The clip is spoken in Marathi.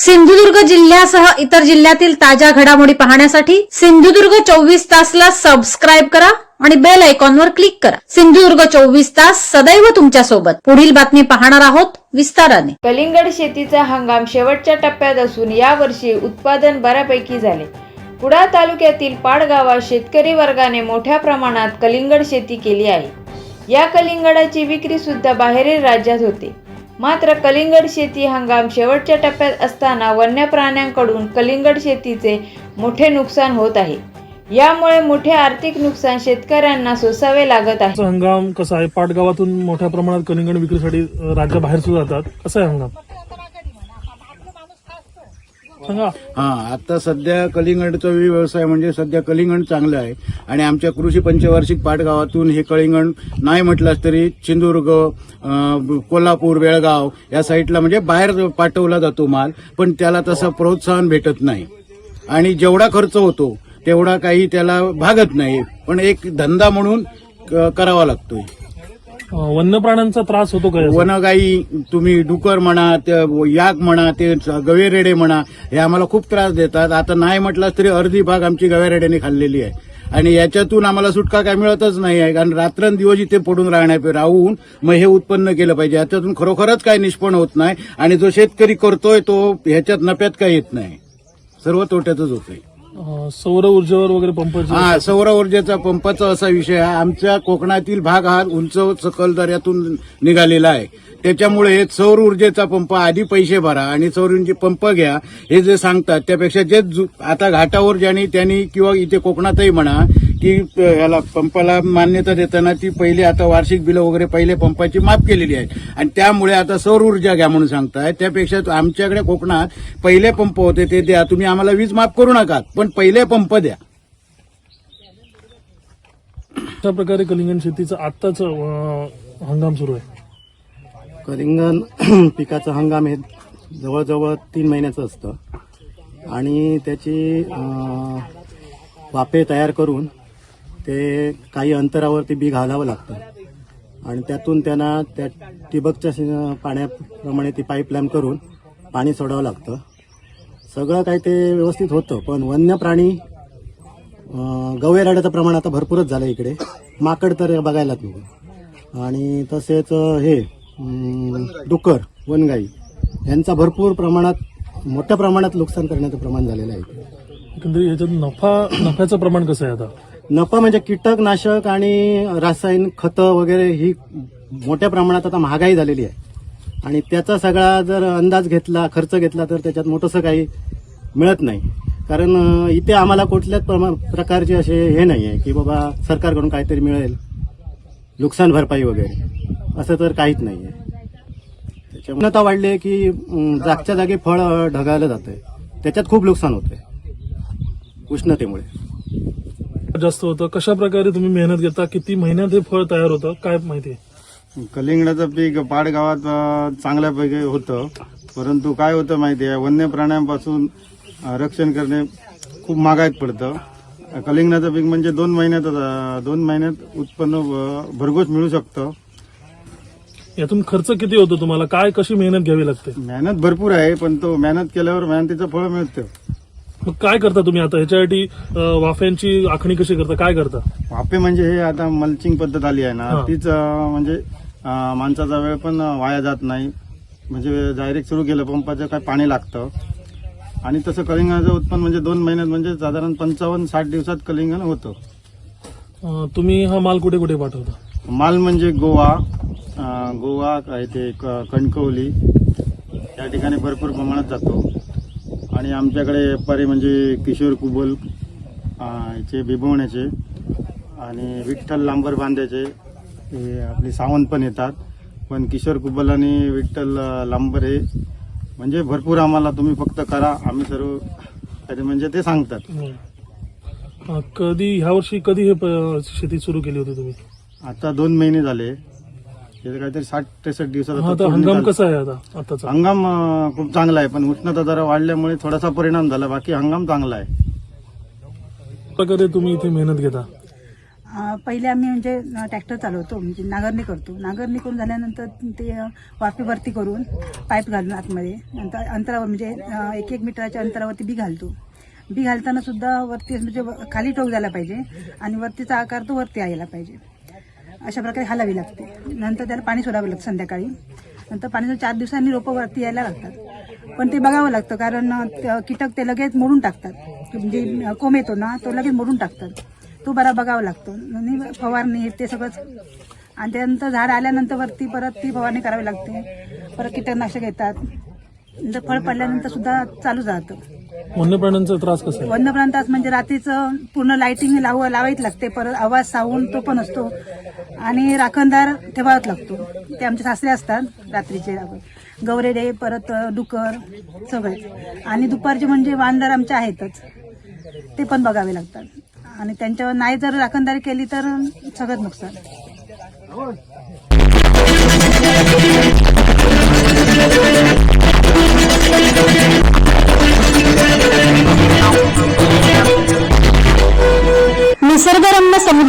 सिंधुदुर्ग जिल्ह्यासह इतर जिल्ह्यातील ताज्या घडामोडी पाहण्यासाठी सिंधुदुर्ग चोवीस तासला सबस्क्राईब करा आणि बेल आयकॉनवर क्लिक करा. सिंधुदुर्ग चोवीस तास सदैव तुमच्यासोबत पुढील बातमी पाहणार आहोत विस्ताराने. कलिंगड शेतीचा हंगाम शेवटच्या टप्प्यात असून यावर्षी उत्पादन बऱ्यापैकी झाले. कुडाळ तालुक्यातील पाडगावात शेतकरी वर्गाने मोठ्या प्रमाणात कलिंगड शेती केली आहे. या कलिंगडाची विक्री सुद्धा बाहेरील राज्यात होते. मात्र कलिंगड शेती हंगाम शेवटच्या टप्प्यात असताना वन्य प्राण्यांकडून कलिंगड शेतीचे मोठे नुकसान होत आहे. यामुळे मोठे आर्थिक नुकसान शेतकऱ्यांना सोसावे लागत आहे. हंगाम कसा आहे? पाटगावातून मोठ्या प्रमाणात कलिंगड विक्रीसाठी अ, राज्याबाहेर सुद्धा जातात. कसा आहे हंगाम? सांगा. हा आता सध्या कलिंगडचा व्यवसाय म्हणजे सध्या कलिंगड चांगलं आहे. आणि आमच्या कृषी पंचवार्षिक पाटगावातून हे कलिंगण नाही म्हटलंच तरी सिंधुदुर्ग कोल्हापूर बेळगाव या साईडला म्हणजे बाहेर पाठवला जातो माल पण त्याला तसं प्रोत्साहन भेटत नाही. आणि जेवढा खर्च होतो तेवढा काही त्याला भागत नाही. पण एक धंदा म्हणून क- करावा लागतोय. वन्य प्राण्यांचा त्रास होतो का वनगाई तुम्ही डुकर म्हणा ते याक म्हणा ते गवेरेडे म्हणा हे आम्हाला खूप त्रास देतात. आता नाही म्हटलं तरी अर्धी भाग आमची गवेरेड्याने खाल्लेली आहे. आणि याच्यातून आम्हाला सुटका काय मिळतच नाही आहे कारण रात्रंदिवस इथे पडून राहण्या राहून मग हे उत्पन्न केलं पाहिजे. याच्यातून खरोखरच काही निष्पन्न होत नाही. आणि जो शेतकरी करतोय तो ह्याच्यात नफ्यात काही येत नाही. सर्व तोट्यातच होतंय. सौर ऊर्जेवर वगैरे पंपाचे हा सौर ऊर्जेचा पंपाचा असा विषय आहे. आमच्या कोकणातील भाग हा उंच सकल दऱ्यातून निघालेला आहे. त्याच्यामुळे सौर ऊर्जेचा पंप आधी पैसे भरा आणि सौर ऊर्जे पंप घ्या. हे जे सांगतात त्यापेक्षा जे जु- आता घाटावर ज्यांनी त्यांनी किंवा इथे कोकणातही म्हणा की अ, याला पंपाला मान्यता देताना ती पहिले आता वार्षिक बिलं वगैरे पहिले पंपाची माफ केलेली आहेत आणि त्यामुळे आता सौर ऊर्जा घ्या म्हणून सांगताय. त्यापेक्षा आमच्याकडे कोकणात पहिले पंप होते ते द्या. तुम्ही आम्हाला वीज माफ करू नका पण पहिले पंप द्या. अशा प्रकारे कलिंगड शेतीचा आत्ताच हंगाम सुरू आहे. कलिंगण पिकाचं हंगाम हे जवळजवळ तीन महिन्याचं असतं. आणि त्याची वाफे तयार करून ते काही अंतरावरती बी घालावं लागतं. आणि त्यातून त्यांना त्या ठिबकच्या पाण्याप्रमाणे ती पाईपलाईन करून पाणी सोडावं लागतं. सगळं काही ते व्यवस्थित होतं पण वन्य प्राणी गवेराड्याचं प्रमाण आता भरपूरच झालं इकडे. माकड तर बघायलाच नको. आणि तसेच हे डुक्कर वनगाई यांचा भरपूर प्रमाणात मोठ्या प्रमाणात नुकसान करण्याचं प्रमाण झालेलं आहे याच्यात नफा नफ्याचं प्रमाण कसं आहे आता? नफा म्हणजे कीटकनाशक आणि रासायनिक खतं वगैरे ही मोठ्या प्रमाणात आता महागाई झालेली आहे. आणि त्याचा सगळा जर अंदाज घेतला खर्च घेतला तर त्याच्यात मोठंसं काही मिळत नाही. कारण इथे आम्हाला कुठल्याच प्रमा- प्रकारचे असे हे नाही आहे की बाबा सरकारकडून काहीतरी मिळेल. नुकसान भरपाई वगैरे. असं तर काहीच नाही आहे त्याच्यामुळे वाढली आहे की जागच्या जागी फळ ढगायला जातं त्याच्यात खूप नुकसान होते उष्णतेमुळे. जास्त होतं? कशा प्रकारे तुम्ही मेहनत घेता? किती महिन्यात हे फळ तयार होतं? काय माहिती? कलिंगडाचं पीक पाडगावात चांगल्यापैकी होतं. परंतु काय होतं माहिती आहे? वन्य प्राण्यांपासून रक्षण करणे खूप महागाईत पडतं. कलिंगडाचं पीक म्हणजे दोन महिन्यात दोन महिन्यात उत्पन्न भरघोस मिळू शकतं. यातून खर्च किती होतो तुम्हाला? काय कशी मेहनत घ्यावी लागते? मेहनत भरपूर आहे पण तो मेहनत केल्यावर मेहनतीचं फळ मिळतं. मग काय करता तुम्ही आता? ह्याच्यासाठी अ, वाफ्यांची आखणी कशी करता? काय करता? वाफे म्हणजे हे आता मल्चिंग पद्धत आली आहे ना हा. तीच अं, म्हणजे अं, माणसाचा वेळ पण वाया जात नाही. म्हणजे डायरेक्ट सुरू केलं पंपाचं काय पाणी लागतं. आणि तसं कलिंगणाचं उत्पन्न म्हणजे दोन महिन्यात म्हणजे साधारण पंचावन्न साठ दिवसात कलिंगण होतं. अ, तुम्ही हा माल कुठे कुठे पाठवता? माल म्हणजे गोवा अं, गोवा काय ते क- कणकवली. या ठिकाणी भरपूर प्रमाणात जातो. आणि आमच्याकडे व्यापारी म्हणजे किशोर कुबल याचे बिबवण्याचे आणि विठ्ठल लांबर बांध्याचे हे आपले सावंत पण येतात. पण किशोर कुबल आणि विठ्ठल लांबर हे म्हणजे भरपूर आम्हाला तुम्ही फक्त करा. आम्ही सर्व तरी म्हणजे ते सांगतात. कधी ह्या वर्षी कधी हे शेती सुरू केली होती तुम्ही? आता दोन महिने झाले. ते काहीतरी साठ त्रेसष्ट दिवसात हा आता पूर्ण हंगाम. कसा आहे आता आताचा? हंगाम अं, खूप चांगला आहे पण उष्णता जरा वाढल्यामुळे थोडासा परिणाम झाला बाकी हंगाम चांगला आहे. प्रकारे तुम्ही इथे मेहनत घेता? अं, पहिले आम्ही म्हणजे ट्रॅक्टर चालवतो म्हणजे नांगरणी करतो. नांगरणी करून झाल्यानंतर ते अं, वाफेवरती करून पाईप घालून आतमध्ये नंतर अंतरावर म्हणजे अं, एक एक मीटरच्या अंतरावरती बी घालतो. बी घालताना सुद्धा वरती म्हणजे व- खाली टोक झाला पाहिजे आणि वरतीचा आकार तो वरती यायला पाहिजे. अशा प्रकारे हलावी लागते. नंतर त्याला पाणी सोडावं लागतं संध्याकाळी. नंतर पाणी चार दिवसांनी रोपं वरती यायला लागतात. पण ते बघावं लागतं कारण कीटक ते लगेच मोडून टाकतात. म्हणजे कोंब येतो ना तो लगेच मोडून टाकतात. तो बरा बघावा लागतो. आणि फवारणी ते सगळंच. आणि त्यानंतर झाड आल्यानंतर वरती परत ती फवारणी करावी लागते. परत कीटकनाशक येतात. फळ पडल्यानंतर सुद्धा चालू राहतं वन्य प्राण्यांचा त्रास कसा आहे? वन्य प्रांतात म्हणजे रात्रीचं पूर्ण लाइटिंग लाव लावायच लागते. परत आवाज सावून तो पण असतो. आणि राखणदार ठेवावाच लागतो. ते आमचे सासरे असतात रात्रीचे. गौरेडे परत डुकर सगळे. आणि दुपारचे म्हणजे वानदार आमचे आहेतच. ते पण बघावे लागतात. आणि त्यांच्यावर नाही जर राखणदारी केली तर सगळंच नुकसान.